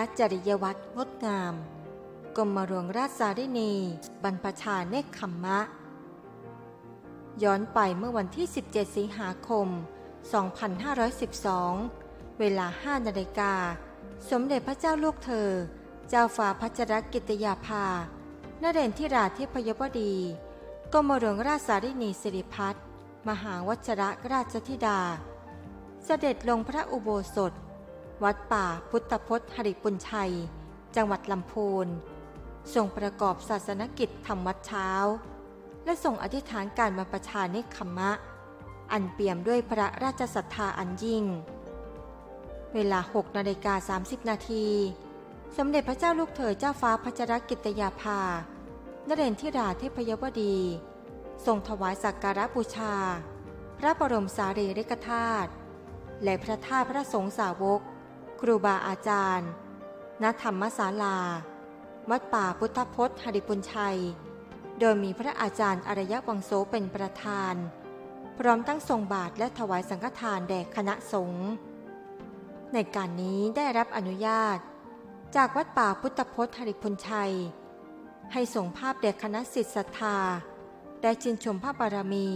อาจริยวัตรงดงาม กรมหลวงราชสารินี บรรพชาเนคขมมะ ย้อนไปเมื่อวันที่ 17 สิงหาคม 2512 เวลา 5 นาฬิกา สมเด็จพระเจ้าลูกเธอ เจ้าฟ้าพัชรกิติยาภานเรนทิราธิพยบดีกรมหลวงราชสารินีสิริพัฒน์มหาวัชระราชธิดา เสด็จลงพระอุโบสถ วัดป่าพุทธพจน์หริปุญชัย จังหวัดลำพูนทรงประกอบศาสนกิจทำวัดเช้า และทรงอธิษฐานการบรรพชาเนคขมมะ อันเปี่ยมด้วยพระราชศรัทธาอันยิ่ง เวลา6นาฬิกา30 นาทีสมเด็จพระเจ้าลูกเธอเจ้าฟ้าพัชรกิตยาภานเรนทิราเทพยวดี ทรงถวายสักการะบูชา พระบรมสารีริกธาตุและพระธาตุพระสงฆ์สาวก ครูบาอาจารย์ ณ ธรรมศาลา วัดป่าพุทธพจน์หริปุญชัย โดยมีพระอาจารย์อารยะวังโสเป็นประธาน พร้อมทั้งทรงบาทและถวายสังฆทานแด่คณะสงฆ์ ในการนี้ได้รับอนุญาต จากวัดป่าพุทธพจน์หริพุญชัย ให้ส่งภาพแด่คณะสิทธิศรัทธา ได้ชื่นชมพระบารมี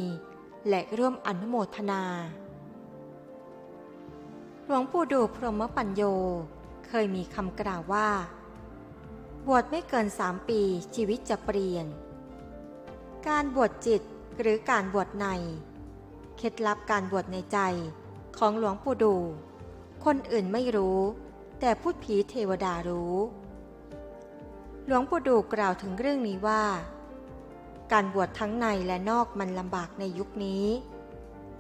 และร่วมอนุโมทนา หลวงปู่ดูพรหมปัญโย เคยมีคำกล่าวว่า บวชไม่เกินสามปีชีวิตจะเปลี่ยน การบวชจิตหรือการบวชใน เคล็ดลับการบวชในใจของหลวงปู่ดู คนอื่นไม่รู้ แต่พูดผีเทวดารู้ หลวงปู่ดูกล่าวถึงเรื่องนี้ว่า การบวชทั้งในและนอกมันลำบากในยุคนี้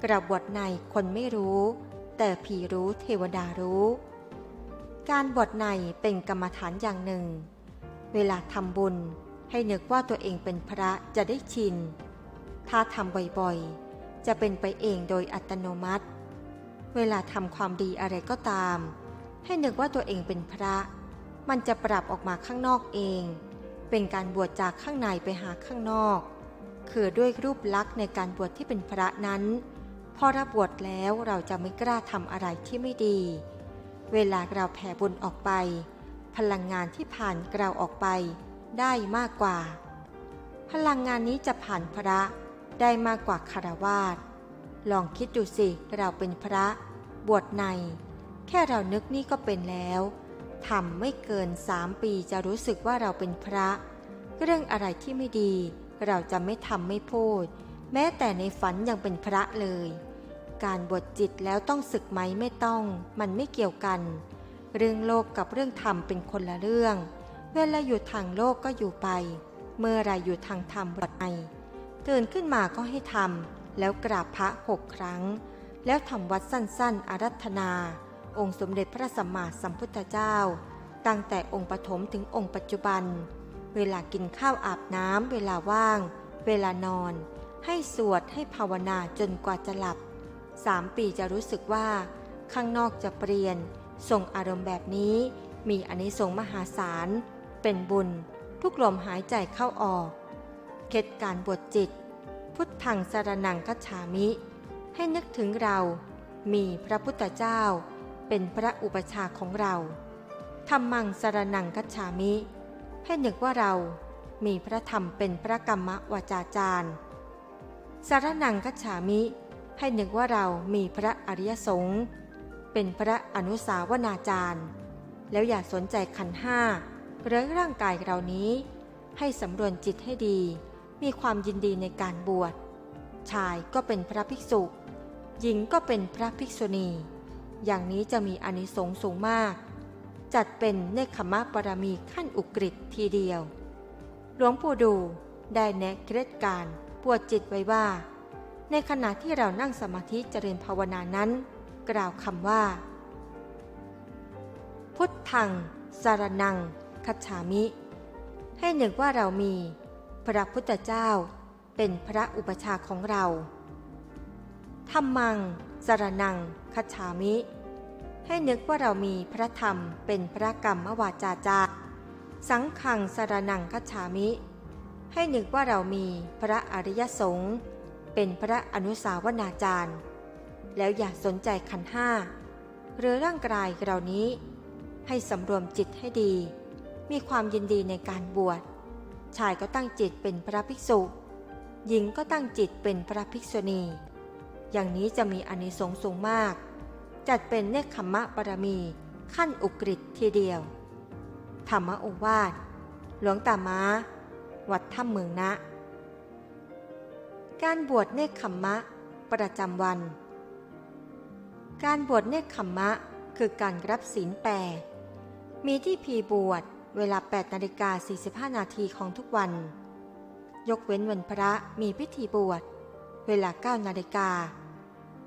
กระบวชในคนไม่รู้ แต่ผีรู้เทวดารู้ การบวชในเป็นกรรมฐานอย่างหนึ่ง เวลาทำบุญให้นึกว่าตัวเองเป็นพระจะได้ชิน ถ้าทำบ่อยๆ จะเป็นไปเองโดยอัตโนมัติ เวลาทำความดีอะไรก็ตาม ให้นึกว่าตัวเองเป็นพระ มันจะปรับออกมาข้างนอกเอง เป็นการบวชจากข้างในไปหาข้างนอก คือด้วยรูปลักษณ์ในการบวชที่เป็นพระนั้น พอรับบวชแล้วเราจะไม่กล้าทำอะไรที่ไม่ดี เวลาเราแผ่บุญออกไป พลังงานที่ผ่านเราออกไปได้มากกว่า พลังงานนี้จะผ่านพระได้มากกว่าคารวาสลองคิดดูสิเราเป็นพระบวชใน แค่เรานึกนี่ก็เป็นแล้วทำไม่เกินสามปีจะรู้สึกว่าเราเป็นพระ เรื่องอะไรที่ไม่ดี เราจะไม่ทำไม่พูด แม้แต่ในฝันยังเป็นพระเลย การบวชจิตแล้วต้องศึกไหมไม่ต้อง มันไม่เกี่ยวกัน เรื่องโลกกับเรื่องธรรมเป็นคนละเรื่อง เวลาอยู่ทางโลกก็อยู่ไป เมื่อไรอยู่ทางธรรมบวชในตื่นขึ้นมาก็ให้ทำแล้วกราบพระหกครั้ง แล้วทำวัดสั้นๆ อารัธนา องค์สมเด็จพระสัมมาสัมพุทธเจ้า ตั้งแต่องค์ปฐมถึงองค์ปัจจุบัน เวลากินข้าวอาบน้ำเวลาว่าง เวลานอน ให้สวดให้ภาวนาจนกว่าจะหลับสามปีจะรู้สึกว่า ข้างนอกจะเปลี่ยน ส่งอารมณ์แบบนี้ มีอนิสงส์มหาศาล เป็นบุญ ทุกลมหายใจเข้าออก เคล็ดการบวชจิต พุทธังสารนังคัจฉามิ ให้นึกถึงเรา มีพระพุทธเจ้า เป็นพระอุปชาของเราธรรมังสารนังคัจฉามิ ให้นึกว่าเรา มีพระธรรมเป็นพระกรรมวาจาจารย์ สารนังคัจฉามิ ให้นึกว่าเรามีพระอริยสงฆ์เป็นพระอนุสาวนาจารย์ แล้วอย่าสนใจขันห้าหรือร่างกายเรานี้ ให้สำรวจจิตให้ดี มีความยินดีในการบวช ชายก็เป็นพระภิกษุ หญิงก็เป็นพระภิกษุณี อย่างนี้จะมีอนิสงส์สูงมาก จัดเป็นเนคขมะปรมีขั้นอุกฤษทีเดียว หลวงปู่ดูได้แนะเคล็ดการ ปวดจิตไว้ว่า ในขณะที่เรานั่งสมาธิเจริญภาวนานั้น กล่าวคำว่า พุทธังสารนัง คัจฉามิ ให้นึกว่าเรามี พระพุทธเจ้าเป็นพระอุปชาของเราธรรมังสารนัง คัจฉามิ ให้นึกว่าเรามีพระธรรมเป็นพระกรรมวาจาจา สังขังสารนังคัจฉามิ ให้นึกว่าเรามีพระอริยสงฆ์เป็นพระอนุสาวนาจารย์ แล้วอย่าสนใจขันห้าหรือร่างกายเรานี้ ให้สำรวมจิตให้ดี มีความยินดีในการบวช ชายก็ตั้งจิตเป็นพระภิกษุ หญิงก็ตั้งจิตเป็นพระภิกษุณี อย่างนี้จะมีอนิสงส์สูงมาก จัดเป็นเนคขมะบารมีขั้นอุกฤษทีเดียว ธรรมโอวาทหลวงตาม้า วัดถ้ำเมืองนะ การบวชเนคขมมะ ประจำวัน การบวชเนคขมมะ คือการรับศีลแปมีที่พีบวชเวลา 8นาฬิกา45 นาทีของทุกวัน ยกเว้นวันพระมีพิธีบวช เวลา 9 นาฬิกา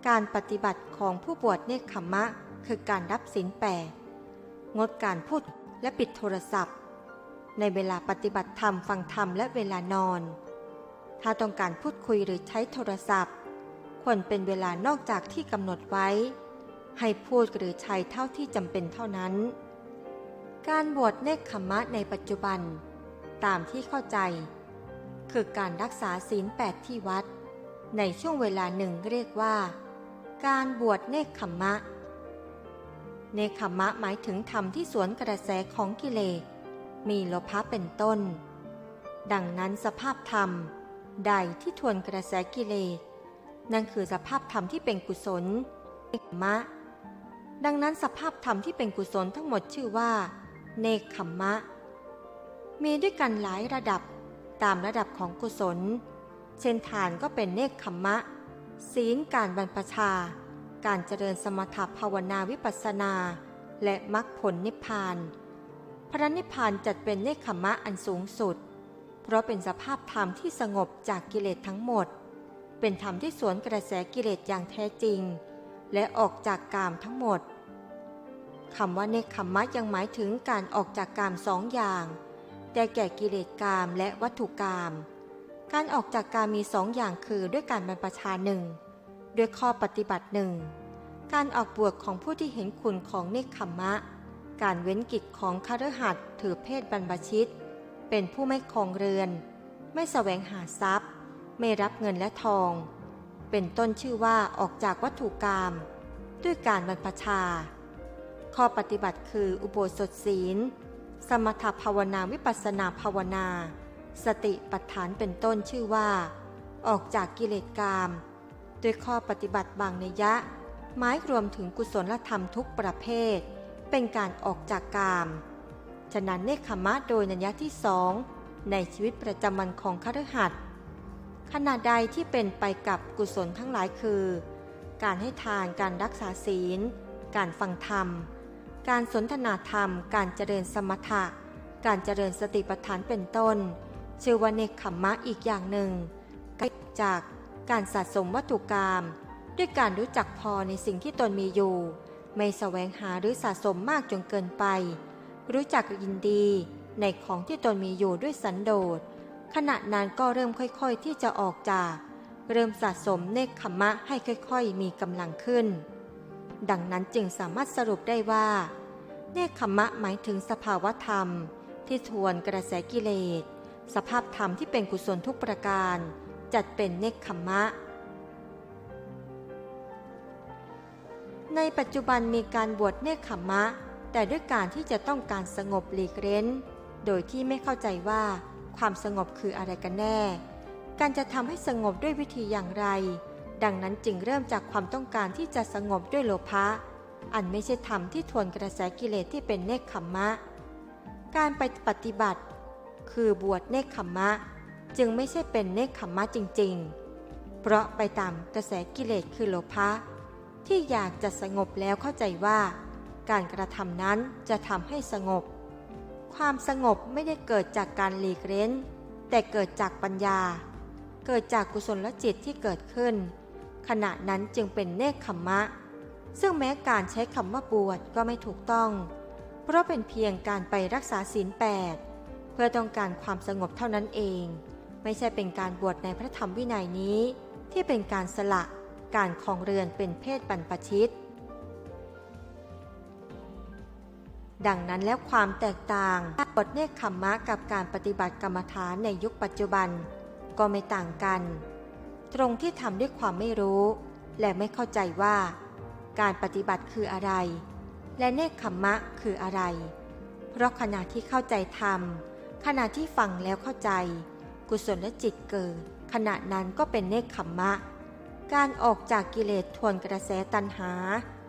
การปฏิบัติของผู้บวชเนคขมมะ คือการรับศีลแปงดการพูดและปิดโทรศัพท์ ในเวลาปฏิบัติธรรมฟังธรรมและเวลานอน ถ้าต้องการพูดคุยหรือใช้โทรศัพท์ ควรเป็นเวลานอกจากที่กำหนดไว้ ให้พูดหรือใช้เท่าที่จำเป็นเท่านั้น การบวชเนคขมะในปัจจุบัน ตามที่เข้าใจ คือการรักษาศีลแปดที่วัด ในช่วงเวลาหนึ่งเรียกว่า การบวชเนคขมะ เนคขมะหมายถึงธรรมที่สวนกระแสของกิเลส มีโลภะเป็นต้น ดังนั้นสภาพธรรมใดที่ทวนกระแสกิเลส นั่นคือสภาพธรรมที่เป็นกุศลเนคขมะ ดังนั้นสภาพธรรมที่เป็นกุศลทั้งหมดชื่อว่า เนคขมมะมีด้วยกันหลายระดับตามระดับของกุศล เช่นทานก็เป็นเนคขมมะ ศีลการบรรพชา การเจริญสมถภาวนาวิปัสสนา และมรรคผลนิพพาน พระนิพพานจัดเป็นเนคขมะอันสูงสุด เพราะเป็นสภาพธรรมที่สงบจากกิเลสทั้งหมด เป็นธรรมที่สวนกระแสกิเลสอย่างแท้จริง และออกจากกามทั้งหมดคำว่าเนคขมะยังหมายถึงการออกจากกามสองอย่างได้แก่กิเลสกามและวัตถุกาม การออกจากกามมีสองอย่างคือด้วยการบรรพชาหนึ่งด้วยข้อปฏิบัติหนึ่งการออกบวชของผู้ที่เห็นคุณของเนคขมะ การเว้นกิจของคฤหัสถ์ถือเพศบรรพชิต เป็นผู้ไม่ครองเรือน ไม่แสวงหาทรัพย์ ไม่รับเงินและทอง เป็นต้นชื่อว่าออกจากวัตถุกรรมด้วยการบรรพชา ข้อปฏิบัติคืออุโบสถศีล สมถภาวนาวิปัสนาภาวนา สติปัฏฐานเป็นต้นชื่อว่า ออกจากกิเลสกามด้วยข้อปฏิบัติบางนัยยะ หมายรวมถึงกุศลธรรมทุกประเภท เป็นการออกจากกาม ฉะนั้นเนคขมะโดยนัยยะที่สองในชีวิตประจำวันของคฤหัสถ์ขณะใดที่เป็นไปกับกุศลทั้งหลายคือ การให้ทานการรักษาศีล การฟังธรรม การสนทนาธรรม การเจริญสมถะ การเจริญสติปัฏฐานเป็นต้น ชื่อว่าเนคขมมะอีกอย่างหนึ่งเกิดจากการสะสมวัตถุกรรม ด้วยการรู้จักพอในสิ่งที่ตนมีอยู่ ไม่แสวงหาหรือสะสมมากจนเกินไป รู้จักยินดีในของที่ตนมีอยู่ด้วยสันโดษ ขณะนั้นก็เริ่มค่อยๆที่จะออกจาก เริ่มสะสมเนคขมมะให้ค่อยๆ มีกำลังขึ้น ดังนั้นจึงสามารถสรุปได้ว่า เนคขมมะหมายถึงสภาวธรรม ที่ทวนกระแสกิเลส สภาพธรรมที่เป็นกุศลทุกประการ จัดเป็นเนคขมมะ ในปัจจุบันมีการบวชเนคขมมะ แต่ด้วยการที่จะต้องการสงบหลีกเร้น โดยที่ไม่เข้าใจว่าความสงบคืออะไรกันแน่ การจะทำให้สงบด้วยวิธีอย่างไร ดังนั้นจึงเริ่มจากความต้องการที่จะสงบด้วยโลภะ อันไม่ใช่ธรรมที่ทวนกระแสกิเลสที่เป็นเนคขมมะ การไปปฏิบัติ คือบวชเนคขมมะ จึงไม่ใช่เป็นเนคขมมะจริง ๆ เพราะไปตามกระแสกิเลสคือโลภะ ที่อยากจะสงบแล้วเข้าใจว่า การกระทำนั้นจะทำให้สงบ ความสงบไม่ได้เกิดจากการหลีกเล้น แต่เกิดจากปัญญา เกิดจากกุศลจิตที่เกิดขึ้น ขณะนั้นจึงเป็นเนคขมมะ ซึ่งแม้การใช้คำว่าบวชก็ไม่ถูกต้อง เพราะเป็นเพียงการไปรักษาศีลแปดเพื่อต้องการความสงบเท่านั้นเอง ไม่ใช่เป็นการบวชในพระธรรมวินัยนี้ที่เป็นการสละ การคองเรือนเป็นเพศบรรพชิต ดังนั้นแล้วความแตกต่างบทเนคขมมะกับการปฏิบัติกรรมฐานในยุคปัจจุบันก็ไม่ต่างกัน ตรงที่ทำด้วยความไม่รู้ และไม่เข้าใจว่า การปฏิบัติคืออะไร และเนคขมมะคืออะไร เพราะขณะที่เข้าใจธรรมขณะที่ฟังแล้วเข้าใจ กุศลจิตเกิดขณะนั้นก็เป็นเนคขมมะ การออกจากกิเลสทวนกระแสตัณหา